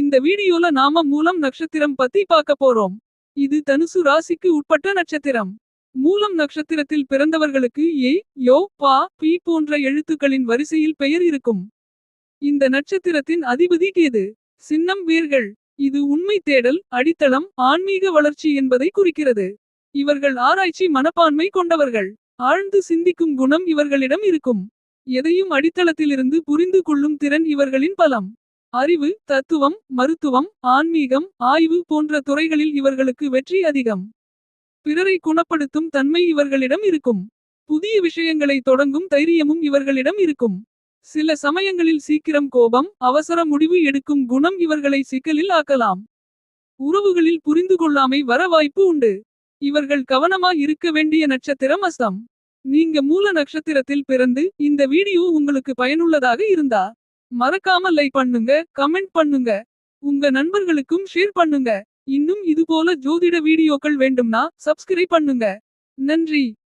இந்த வீடியோல நாம மூலம் நட்சத்திரம் பத்தி பார்க்க போறோம். இது தனுசு ராசிக்கு உட்பட்ட நட்சத்திரம். மூலம் நட்சத்திரத்தில் பிறந்தவர்களுக்கு ஏ யோ பா பி போன்ற எழுத்துக்களின் வரிசையில் பெயர் இருக்கும். இந்த நட்சத்திரத்தின் அதிபதி கேது. சின்னம் வீர்கள் இது உண்மை தேடல் அடித்தளம் ஆன்மீக வளர்ச்சி என்பதை குறிக்கிறது. இவர்கள் ஆராய்ச்சி மனப்பான்மை கொண்டவர்கள். ஆழ்ந்து சிந்திக்கும் குணம் இவர்களிடம் இருக்கும். எதையும் அடித்தளத்திலிருந்து புரிந்து கொள்ளும் திறன் இவர்களின் பலம். அறிவு தத்துவம் மருத்துவம் ஆன்மீகம் ஆய்வு போன்ற துறைகளில் இவர்களுக்கு வெற்றி அதிகம். பிறரை குணப்படுத்தும் தன்மை இவர்களிடம் இருக்கும். புதிய விஷயங்களை தொடங்கும் தைரியமும் இவர்களிடம் இருக்கும். சில சமயங்களில் சீக்கிரம் கோபம் அவசர முடிவு எடுக்கும் குணம் இவர்களை சிக்கலில் ஆக்கலாம். உறவுகளில் புரிந்து கொள்ளாமை வர வாய்ப்பு உண்டு. இவர்கள் கவனமா இருக்க வேண்டிய நட்சத்திரம் அஸ்தம். நீங்க மூல நட்சத்திரத்தில் பிறந்து இந்த வீடியோ உங்களுக்கு பயனுள்ளதாக இருந்தா. மறக்காம லைக் பண்ணுங்க கமெண்ட் பண்ணுங்க. உங்க நண்பர்களுக்கும் ஷேர் பண்ணுங்க. இன்னும் இதுபோல ஜோதிட வீடியோக்கள் வேண்டும்னா சப்ஸ்கிரைப் பண்ணுங்க. நன்றி.